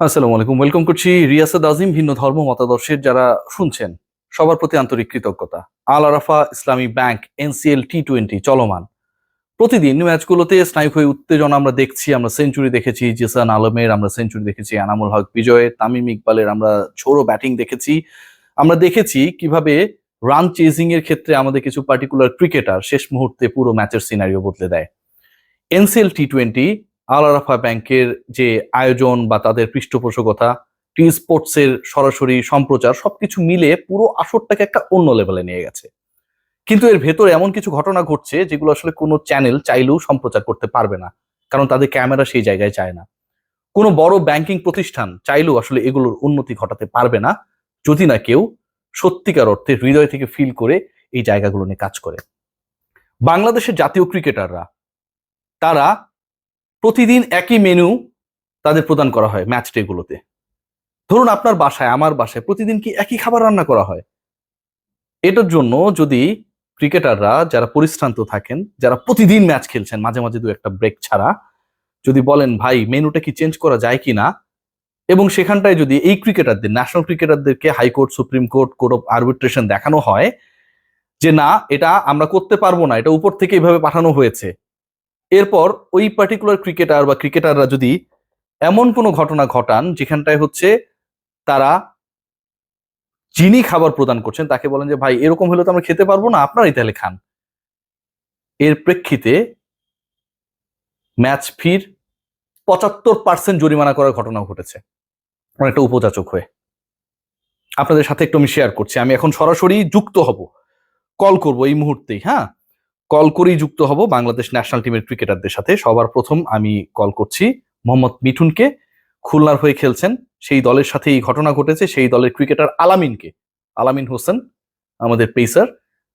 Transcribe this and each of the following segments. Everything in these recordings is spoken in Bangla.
আসসালামু আলাইকুম। ওয়েলকাম করছি রিয়াসাদ আজিম, ভিন্ন ধর্ম মতাদর্শের যারা শুনছেন, সবার প্রতি আন্তরিক কৃতজ্ঞতা। আল আরাফা ইসলামী ব্যাংক, এনসিএল টি টোয়েন্টি চলমান। প্রতিদিন ম্যাচগুলোতে স্নায়ুক হয়ে উত্তেজনা আমরা দেখছি, আমরা সেঞ্চুরি দেখেছি, জিসান আলমের, আমরা সেঞ্চুরি দেখেছি আনামুল হক বিজয় তামিম ইকবালের, আমরা ঝোড়ো ব্যাটিং দেখেছি। আমরা দেখেছি কীভাবে রান চেজিং এর ক্ষেত্রে আমাদের কিছু পার্টিকুলার ক্রিকেটার শেষ মুহূর্তে পুরো ম্যাচের সিনারিও বদলে দেয়। NCL T twenty Al Arafah ব্যাংকের যে আয়োজন বা তাদের পৃষ্ঠপোষকতা টি স্পোর্টসের সরাসরি সম্প্রচার, সবকিছু মিলে পুরো আসরটাকে একটা অন্য লেভেলে নিয়ে গেছে। কিন্তু এর ভেতরে এমন কিছু ঘটনা ঘটছে যেগুলো আসলে কোনো চ্যানেল চাইলেও সম্প্রচার করতে পারবে না, কারণ তাদের ক্যামেরা সেই জায়গায় চায় না। কোনো বড় ব্যাংকিং প্রতিষ্ঠান চাইলেও আসলে এগুলোর উন্নতি ঘটাতে পারবে না, যদি না কেউ সত্যিকার অর্থে হৃদয় থেকে ফিল করে এই জায়গাগুলো নিয়ে কাজ করে। বাংলাদেশের জাতীয় ক্রিকেটাররা, তারা প্রতিদিন একই মেনু তাদের প্রদান করা হয় ম্যাচ ডেগুলোতে ধরুন আপনার বাসায়, আমার বাসায় প্রতিদিন কি একই খাবার রান্না করা হয়? এটার জন্য যদি ক্রিকেটাররা যারা পরিশ্রান্ত থাকেন, যারা প্রতিদিন ম্যাচ খেলছেন, মাঝে মাঝে দু একটা ব্রেক ছাড়া, যদি বলেন, ভাই মেনুটা কি চেঞ্জ করা যায় কি না এবং সেখানটায় যদি এই ক্রিকেটারদের national ক্রিকেটারদেরকে high court supreme court court of arbitration দেখানো হয়, যে না, এটা আমরা করতে পারব না, এটা উপর থেকে এইভাবে পাঠানো হয়েছে এরপর ওই পার্টিকুলার ক্রিকেটার বা ক্রিকেটাররা যদি এমন কোনো ঘটনা ঘটান, যেখানটায় হচ্ছে তারা যিনি খাবার প্রদান করছেন, তাকে বলেন যে, ভাই, এরকম হলে তো আমরা খেতে পারব না, আপনারাই তাহলে খান। এর প্রেক্ষিতে ম্যাচ ফির পঁচাত্তর পার্সেন্ট জরিমানা করার ঘটনা ঘটেছে। অনেকটা উপযাচক হয়ে। আপনাদের সাথে একটু আমি শেয়ার করছি। আমি এখন সরাসরি যুক্ত হব। কল করব এই মুহূর্তেই হ্যাঁ? কল করেই যুক্ত হব বাংলাদেশ ন্যাশনাল টিমের ক্রিকেটারদের সাথে। সবার প্রথম আমি কল করছি মোহাম্মদ মিঠুনকে। খুলনার হয়ে খেলছেন। সেই দলের সাথে এই ঘটনা ঘটেছে। সেই দলের ক্রিকেটার আলামিনকে। আলামিন হোসেন, আমাদের পেসার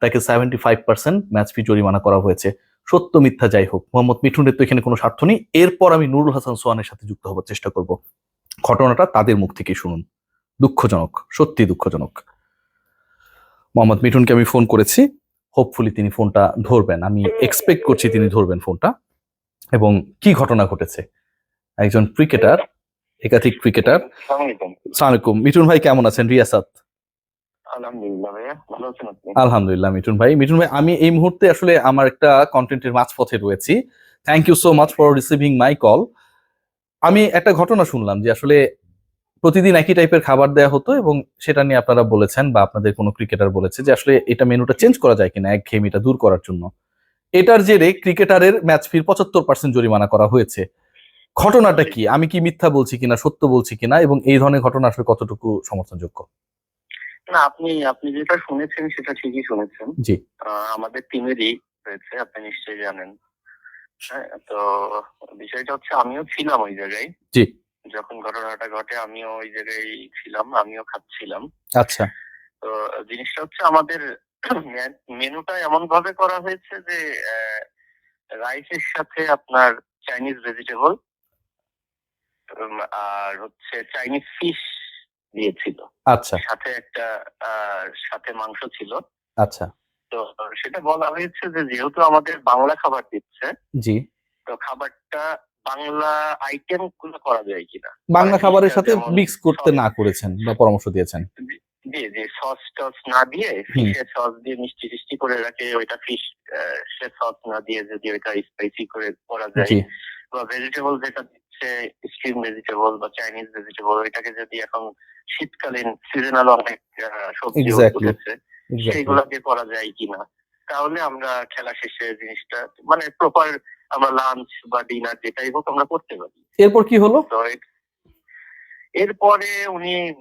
তাকে seventy five percent match fee জরিমানা করা হয়েছে। সত্য মিথ্যা যাই হোক, মোহাম্মদ মিঠুনের তো এখানে কোনো স্বার্থ নেই। এরপর আমি নুরুল হাসান সোহানের সাথে যুক্ত হবার চেষ্টা করব। ঘটনাটা তাদের মুখ থেকে শুনুন। দুঃখজনক সত্যি দুঃখজনক। মোহাম্মদ মিঠুনকে আমি ফোন করেছি। হোপফুলি তিনি ফোনটা ধরবেন। আমি এক্সপেক্ট করছি তিনি ধরবেন ফোনটা। এবং কি ঘটনা ঘটেছে? একজন ক্রিকেটার একাধিক ক্রিকেটার সালামালাইকুম। মিঠুন ভাই কেমন আছেন? রিয়াসাত? আলহামদুলিল্লাহ মিঠুন ভাই। মিঠুন ভাই আমি এই মুহূর্তে আসলে আমার একটা কন্টেন্টের মাঝপথে রয়েছি। Thank you so much for receiving my call আমি একটা ঘটনা শুনলাম যে আসলে প্রতিদিন একই টাইপের খাবার দেওয়া হতো এবং সেটা নিয়ে আপনারা বলেছেন বা আপনাদের কোনো ক্রিকেটার বলেছে যে আসলে এটা মেনুটা চেঞ্জ করা যায় কিনা এক ঘেমিটা দূর করার জন্য। এটার জেরে ক্রিকেটারের ম্যাচ ফির পঁচাত্তর পার্সেন্ট জরিমানা করা হয়েছে। ঘটনাটা কি? আমি কি মিথ্যা বলছি কিনা সত্য বলছি কিনা এবং এই ধরনের ঘটনা আসলে কতটুকু সমর্থনযোগ্য? না আপনি আপনি যেটা শুনেছেন সেটা ঠিকই শুনেছেন। জি। আমাদের টিমেরই হয়েছে আপনি নিশ্চয়ই জানেন। হ্যাঁ তো বিষয়টা হচ্ছে আমিও ছিলাম ওই জায়গায়। জি। যখন ঘটনাটা ঘটে আমিও ওই জায়গায় ছিলাম আমিও খাচ্ছিলাম। আচ্ছা। তো জিনিসটা হচ্ছে আমাদের মেনুটা এমন ভাবে করা হয়েছে যে রাইসের সাথে আপনার চাইনিজ ভেজিটেবল আর হচ্ছে চাইনিজ ফিশ দিয়েছিল। আচ্ছা। সাথে একটা সাথে মাংস ছিল। আচ্ছা। তো সেটা বলা হয়েছে যে যেহেতু আমাদের বাংলা খাবার দিচ্ছে জি। তো খাবারটা বাংলা আইটেমগুলো করা যায় কিনা? বাংলা খাবারের সাথে মিক্স করতে না করেছেন বা পরামর্শ দিয়েছেন। জি যে সস টস না দিয়ে ফিশের সস দিয়ে মিষ্টি টিষ্টি করে রাখে ওইটা ফিশ সে সস না দিয়ে যদি ওইটা স্পাইসি করে করা যায় বা ভেজিটেবল যেটা দিচ্ছে স্ট্রিম ভেজিটেবল বা চাইনিজ ভেজিটেবল ওইটাকে যদি এখন শীতকালীন সিজনাল অনেক সবজি. উঠেছে সেইগুলোকে করা যায় কিনা? তাহলে আমরা খেলা শেষে জিনিসটা মানে প্রপার আমরা লাঞ্চ বা ডিনার যেটাই হোক আমরা করতে পারি। এরপর কি হলো? তো এরপরে উনি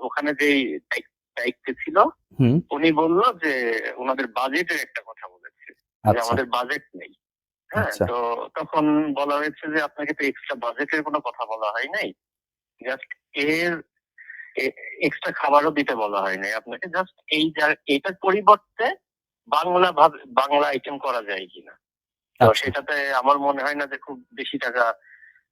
ওখানে যেই দায়িত্ব- ছিল উনি বলল যে ওনাদের বাজেটের একটা কথা বলেছে যে আচ্ছা। আমাদের বাজেট নেই। হ্যাঁ আচ্ছা। তো তখন বলা হয়েছে যে আপনাকে তো এক্সট্রা বাজেটের কোনো কথা বলা হয় নাই। জাস্ট এর এক্সট্রা খাবারও দিতে বলা হয় নাই আপনাকে। জাস্ট এই যা- এটার পরিবর্তে বাংলা ভাবে বাংলা আইটেম করা যায় কিনা। তো আচ্ছা। সেটাতে আমার মনে হয় না যে খুব বেশি টাকা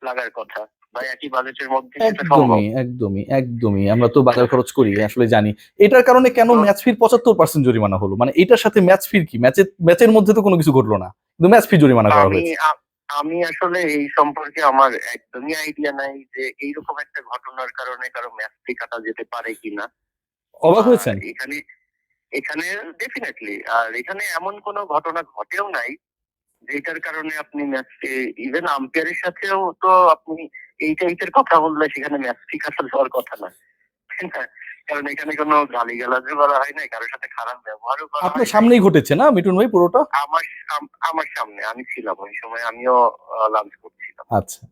লাগার কথা বা একই বাজেটের মধ্যে একদমই একদমই একদমই। আমরা তো বাজার খরচ করি আসলে জানি। এটার কারণে কেন ম্যাচ ফির পঁচাত্তর পার্সেন্ট জরিমানা হলো? মানে এটার সাথে ম্যাচ ফির কি? ম্যাচের ম্যাচের মধ্যে তো কোনো কিছু ঘটলো না। কিন্তু ম্যাচ ফি জরিমানা করা আমি হয়েছে। আমি আসলে এই সম্পর্কে আমার একদমই আইডিয়া নাই যে এইরকম একটা ঘটনার কারণে কারও ম্যাচটি কাটা যেতে পারে কিনা। অবাক হয়েছেন? এখানে এখানে ডেফিনেটলি আর এখানে এমন কোনো ঘটনা ঘটেও নাই যেটার কারণে আপনি ম্যাচকে ইভেন আম্পায়ারের সাথেও তো আপনি এই টাইপের কথা বললে সেখানে ম্যাচ ঠিক আসা যাওয়ার কথা না। কারণ এখানে কোনো গালিগালাজও করা হয় কারোর সাথে খারাপ ব্যবহারও করা হয় আপনার সামনেই ঘটেছে না মিঠুন ভাই পুরোটা? আমার আমার সামনে আমি ছিলাম ওই সময় আমিও লাঞ্চ করছিলাম। আচ্ছা।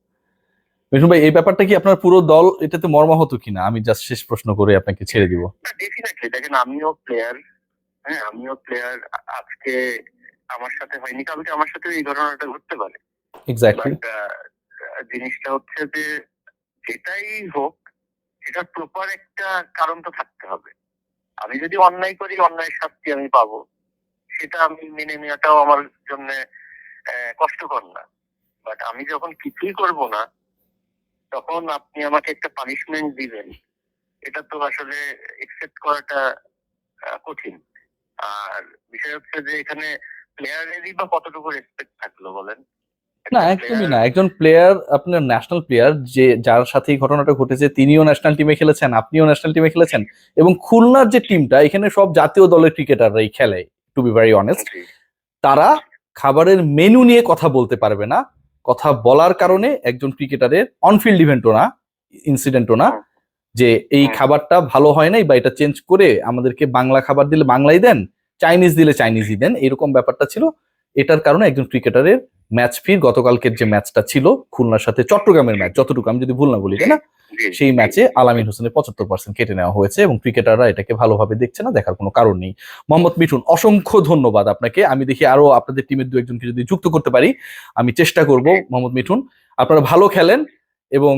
মিঠুন ভাই এই ব্যাপারটা কি আপনার পুরো দল এটাতে মর্মাহত কিনা? আমি জাস্ট শেষ প্রশ্ন করে আপনাকে ছেড়ে দিব। ডেফিনেটলি দেখেন আমিও প্লেয়ার হ্যাঁ আমিও প্লেয়ার আজকে আমার সাথে হয়নি কালকে আমার সাথে এই ঘটনাটা ঘটতে পারে। এক্স্যাক্টলি জিনিসটা হচ্ছে যে যেটাই হোক সেটার প্রপার একটা কারণ তো থাকতে হবে। আমি যদি অন্যায় করি অন্যায়ের শাস্তি আমি পাবো। সেটা আমি মেনে নেওয়াটাও আমার জন্য কষ্টকর না। বাট আমি যখন কিছুই করব না তখন আপনি আমাকে একটা পানিশমেন্ট দিবেন। এটা তো আসলে একসেপ্ট করাটা কঠিন। আর বিষয় হচ্ছে যে এখানে প্লেয়ারেরই বা কতটুকু রেসপেক্ট থাকল বলেন? না একদমই না। একজন প্লেয়ার আপনার ন্যাশনাল প্লেয়ার যে যার সাথে এই ঘটনাটা ঘটেছে তিনিও ন্যাশনাল টিমে খেলেছেন আপনিও ন্যাশনাল টিমে খেলেছেন এবং খুলনার যে টিমটা এখানে সব জাতীয় দলের ক্রিকেটাররাই খেলে টু বি ভেরি অনেস্ট তারা খাবারের মেনু নিয়ে কথা বলতে পারবে না। কথা বলার কারণে একজন ক্রিকেটারের অনফিল্ড ইভেন্টও না ইনসিডেন্টও না যে এই খাবারটা ভালো হয় নাই বা এটা চেঞ্জ করে আমাদেরকে বাংলা খাবার দিলে বাংলাই দেন চাইনিজ দিলে চাইনিজই দেন এরকম ব্যাপারটা ছিল। এটার কারণে একজন ক্রিকেটারের ম্যাচ ফির গতকালকের যে ম্যাচটা ছিল খুলনার সাথে চট্টগ্রামের ম্যাচ যতটুকু আমি যদি ভুল না বলি তাই না? সেই ম্যাচে আলামিন হোসেনের পঁচাত্তর পার্সেন্ট কেটে নেওয়া হয়েছে এবং ক্রিকেটাররা এটাকে ভালোভাবে দেখছে না দেখার কোনো কারণ নেই। মোহাম্মদ মিঠুন অসংখ্য ধন্যবাদ আপনাকে। আমি দেখি আরও আপনাদের টিমের দু একজনকে যদি যুক্ত করতে পারি আমি চেষ্টা করব। মোহাম্মদ মিঠুন আপনারা ভালো খেলেন এবং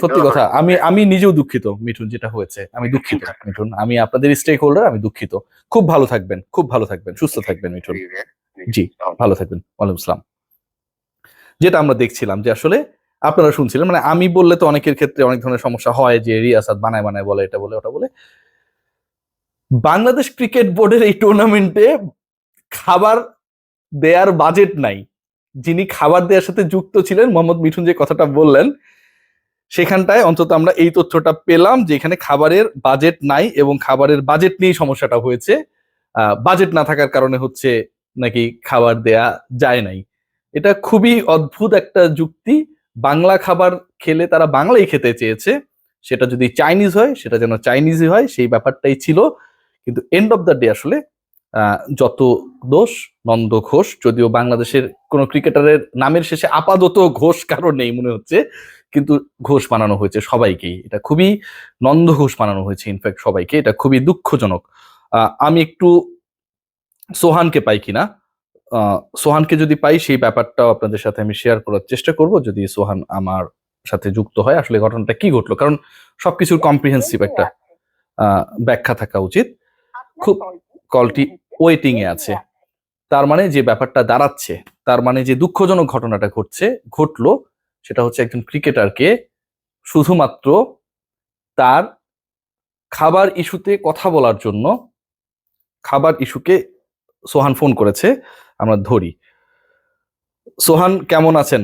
সত্যি কথা আমি আমি নিজেও দুঃখিত মিঠুন যেটা হয়েছে। আমি দুঃখিত মিঠুন। আমি আপনাদের স্টেক হোল্ডার আমি দুঃখিত। খুব ভালো থাকবেন খুব ভালো থাকবেন সুস্থ থাকবেন মিঠুন। জি, ভালো থাকবেন। ওয়ালাইকুম আসসালাম। যেটা আমরা দেখছিলাম যে আসলে আপনারা শুনছিলেন মানে আমি বললে তো অনেকের ক্ষেত্রে অনেক ধরনের সমস্যা হয় যে রিয়াসাদ বানায় বানায় বলে এটা বলে ওটা বলে। বাংলাদেশ ক্রিকেট বোর্ডের এই টুর্নামেন্টে খাবার দেয়ার বাজেট নাই। যিনি খাবার দেওয়ার সাথে যুক্ত ছিলেন মোহাম্মদ মিঠুন যে কথাটা বললেন সেখানটায় অন্তত আমরা এই তথ্যটা পেলাম যে এখানে খাবারের বাজেট নাই এবং খাবারের বাজেট নিয়েই সমস্যাটা হয়েছে। বাজেট না থাকার কারণে হচ্ছে নাকি খাবার দেয়া যায় নাই। এটা খুবই অদ্ভুত একটা যুক্তি। বাংলা খাবার খেলে তারা বাংলাই খেতে চেয়েছে। সেটা যদি চাইনিজ হয়, সেটা যেন চাইনিজই হয়, সেই ব্যাপারটাই ছিল। কিন্তু এন্ড অফ দ্য ডে আসলে যত দোষ, নন্দ ঘোষ, যদিও বাংলাদেশের কোন ক্রিকেটারের নামের শেষে আপাতত ঘোষ কারও নেই মনে হচ্ছে। কিন্তু ঘোষ বানানো হয়েছে সবাইকেই। এটা খুবই নন্দ ঘোষ বানানো হয়েছে ইনফ্যাক্ট সবাইকে। এটা খুবই দুঃখজনক। আহ, আমি একটু সোহানকে পাই কিনা? সোহানকে যদি পাই সেই ব্যাপারটাও আপনাদের সাথে আমি শেয়ার করার চেষ্টা করব যদি সোহান আমার সাথে যুক্ত হয়। আসলে ঘটনাটা কি ঘটলো? কারণ সবকিছুর কম্প্রিহেন্সিভ একটা আহ, ব্যাখ্যা থাকা উচিত। খুব কলটি ওয়েটিং এ আছে। তার মানে যে ব্যাপারটা দাঁড়াচ্ছে তার মানে যে দুঃখজনক ঘটনাটা ঘটছে ঘটলো সেটা হচ্ছে একজন ক্রিকেটারকে শুধুমাত্র তার খাবার ইস্যুতে কথা বলার জন্য খাবার ইস্যুকে সোহান ফোন করেছে আমরা ধরি। সোহান কেমন আছেন।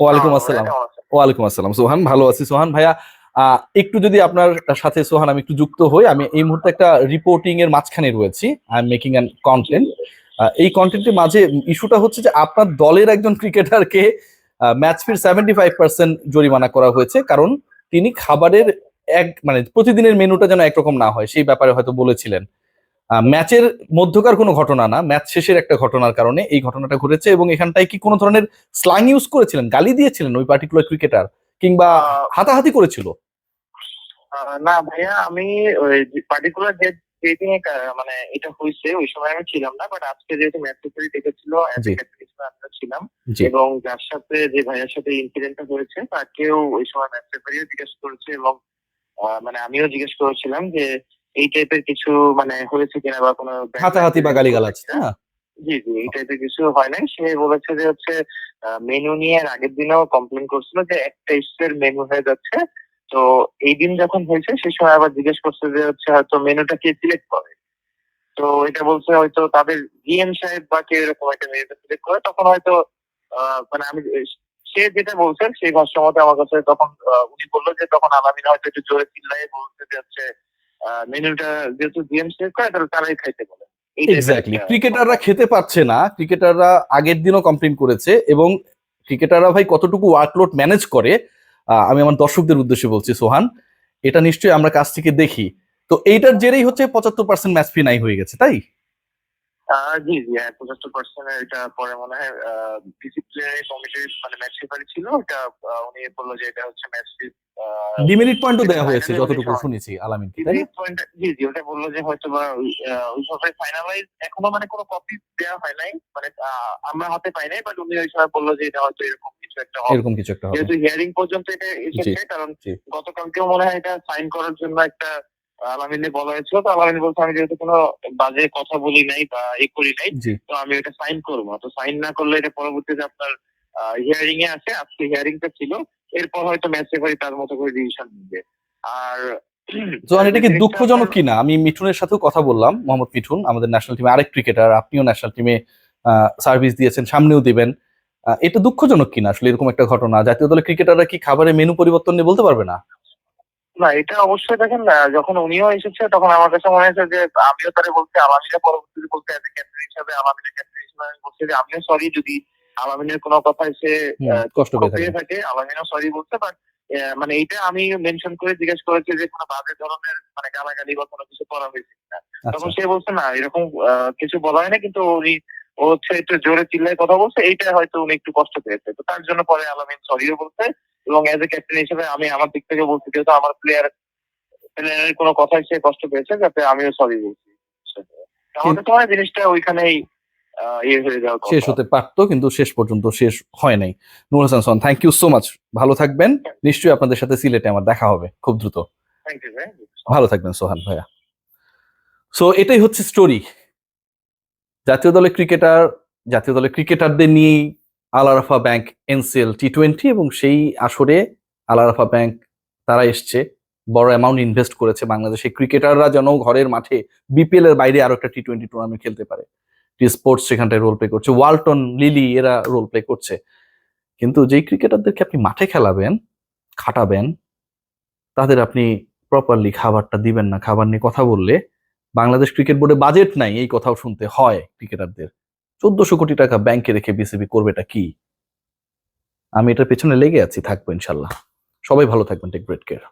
ওয়ালাইকুম আসসালাম। ওয়ালাইকুম আসসালাম। সোহান ভালো আছি। সোহান ভাইয়া আহ, একটু যদি আপনার সাথে সোহান আমি একটু যুক্ত হই আমি এই মুহূর্তে একটা রিপোর্টিং এর মাঝখানে রয়েছি। I am making an content এই কন্টেন্টের মাঝে ইস্যুটা হচ্ছে যে আপনার দলের একজন ক্রিকেটারকে ম্যাচ ফির সেভেন্টি ফাইভ পার্সেন্ট জরিমানা করা হয়েছে কারণ তিনি খাবারের এক মানে প্রতিদিনের মেনুটা যেন একরকম না হয় সেই ব্যাপারে হয়তো বলেছিলেন। ম্যাচের মধ্যকার কোনো ঘটনা না ম্যাচ শেষের একটা ঘটনার কারণে এই ঘটনাটা ঘটেছে এবং এখানটায় কি কোনো ধরনের স্লাং ইউজ করেছিলেন? গালি দিয়েছিলেন ওই পার্টিকুলার ক্রিকেটার কিংবা হাতাহাতি করেছিল? না ভাইয়া আমি ওই পার্টিকুলার যে এ মানে এটা হয়েছে ওই সময় আমি ছিলাম না বাট আজকে যেহেতু ম্যাচ রেফারি ডেকেছিল। আমরা ছিলাম। এবং যার সাথে যে ভাইয়ের সাথে ইনসিডেন্টটা হয়েছে তাকেও ওই সময় ম্যাচ জিজ্ঞেস করেছে এবং মানে আমিও জিজ্ঞেস করেছিলাম যে এই টাইপের কিছু মানে হয়েছে কিনা বা কোনো হাতাহাতি বা গালিগালাজ হ্যাঁ জি জি এই টাইপের কিছু হয় নাই। সে বলেছে যে হচ্ছে মেনু নিয়ে আগের দিনও কমপ্লেন করছিল যে একটা ইস্টের মেনু হয়ে যাচ্ছে তো এই দিন যখন হয়েছে সে সময় আবার জিজ্ঞেস করছে যে হচ্ছে হয়তো মেনুটা কে সিলেক্ট করে? তো এটা বলছে হয়তো তাদের জিএম সাহেব বা কেউ এরকম একটা মেনুটা সিলেক্ট করে তখন হয়তো মানে আমি সে যেটা বলছেন সেই ভাষ্য মতে আমার কাছে তখন উনি বলল যে তখন আলামিন হয়তো একটু জোরে চিল্লাই বলছে যে হচ্ছে মেনুটা যেহেতু জিএম সেভ করে তাহলে তারাই খাইতে বলে। এক্স্যাক্টলি ক্রিকেটাররা খেতে পারছে না ক্রিকেটাররা আগের দিনও কমপ্লেন করেছে এবং ক্রিকেটাররা ভাই কতটুকু ওয়ার্কলোড ম্যানেজ করে আমি আমার দর্শকদের উদ্দেশ্যে বলছি, সোহান, এটা নিশ্চয়ই আমরা কাছ থেকে দেখি। তো এইটার জেরেই হচ্ছে পঁচাত্তর পার্সেন্ট ম্যাচ ফি নাই হয়ে গেছে, তাই? জি জি হ্যাঁ পঁচাত্তর পার্সেন্ট এটা পরে মনে হয় ডিসিপ্লিনারি কমিটির মানে ম্যাচ রেফারি ছিল এটা উনি বলল যে এটা হচ্ছে ম্যাচ ডিমেরিট পয়েন্টও দেওয়া হয়েছে যতটুকু শুনেছি আলামিনকে তাই না? জি জি ওটা বলল যে হয়তো বা ওইভাবে ফাইনালাইজ এখনও মানে কোনো কপি দেওয়া হয় নাই মানে আমরা হাতে পাই নাই বাট উনি ওই সময় বলল যে এটা হয়তো এরকম কিছু একটা হবে এরকম কিছু একটা হবে যেহেতু হিয়ারিং পর্যন্ত এটা এসেছে কারণ। গতকালকেও মনে হয় এটা সাইন করার জন্য একটা আলামিনে বলা হয়েছিল তো আলামিন বলছে আমি যেহেতু কোনো বাজে কথা বলি নাই বা এ করি নাই তো আমি এটা সাইন করব। তো সাইন না করলে এটা পরবর্তীতে আপনার হিয়ারিং এ আসে আজকে ছিল এরপর হয়তো ম্যাচ রেফারি তার মতো করে ডিসিশন নিবে। আর জোয়ান এটা কি দুঃখজনক কিনা? আমি মিঠুনের সাথেও কথা বললাম মোহাম্মদ মিঠুন আমাদের ন্যাশনাল টিমে আরেক ক্রিকেটার আপনিও ন্যাশনাল টিমে সার্ভিস দিয়েছেন সামনেও দিবেন। এটা দুঃখজনক কিনা? আসলে এরকম একটা ঘটনা। জাতীয় দলের ক্রিকেটাররা কি খাবারের মেনু পরিবর্তন নিয়ে বলতে পারবে না? না এটা অবশ্যই দেখেন না যখন উনিও এসেছে তখন আমার কাছে মনে হয়েছে যে আমিও তারে বলছি আলামিনা পরবর্তীতে বলতে অ্যাজ ক্যাপ্টেন হিসাবে আলামিনের ক্যাপ্টেন হিসাবে আমি বলছি যে আমিও সরি যদি আলামিনের কোনো কথায় সে কষ্ট পেয়ে থাকে। থাকে সরি বলতে বাট মানে এইটা আমি মেনশন করে জিজ্ঞেস করেছি যে কোনো বাজে ধরনের মানে গালাগালি বা কোনো কিছু করা হয়েছে কিনা। তখন আচ্ছা সে বলছে না এরকম কিছু বলা হয় না কিন্তু উনি ও হচ্ছে একটু জোরে চিল্লায় কথা বলছে এইটা হয়তো উনি একটু কষ্ট পেয়েছে। তো তার জন্য পরে আলামিন সরিও বলছে এবং এজ এ ক্যাপ্টেন হিসেবে আমি আমার দিক থেকে বলছি যেহেতু আমার প্লেয়ার প্লেয়ারের কোনো কথাই সে কষ্ট পেয়েছে যাতে আমিও সরি বলছি। আমাদের সময় জিনিসটা ওইখানেই ইয়ে হয়ে শেষ হতে পারতো কিন্তু শেষ পর্যন্ত শেষ হয় নাই। Nur Hasan Sohan thank you so much ভালো থাকবেন। নিশ্চয়ই আপনাদের সাথে সিলেটে আমার দেখা হবে খুব দ্রুত। ভালো থাকবেন সোহান ভাইয়া। সো এটাই হচ্ছে স্টোরি জাতীয় দলের ক্রিকেটার জাতীয় দলের ক্রিকেটারদের নিয়েই Al Arafah bank NCL T twenty এবং সেই আসরে আলারাফা ব্যাংক তারা এসছে। বড় অ্যামাউন্ট ইনভেস্ট করেছে বাংলাদেশে ক্রিকেটাররা যেন ঘরের মাঠে বিপিএল এর বাইরে আরও একটা টি টোয়েন্টি টুর্নামেন্ট খেলতে পারে। টি স্পোর্টস সেখানটায় রোল প্লে করছে। ওয়ালটন লিলি এরা রোল প্লে করছে। কিন্তু যেই ক্রিকেটারদেরকে আপনি মাঠে খেলাবেন, খাটাবেন, তাদের আপনি প্রপারলি খাবারটা দিবেন না। খাবার নিয়ে কথা বললে বাংলাদেশ ক্রিকেট বোর্ডে বাজেট নাই, এই কথাও শুনতে হয় ক্রিকেটারদের। চোদ্দশো কোটি টাকা ব্যাংকে রেখে বিসিবি করবেটা কি? আমি এটার পেছনে লেগে আছি, থাকব ইনশাল্লাহ। সবাই ভালো থাকবেন টেক ব্রেড কেয়ার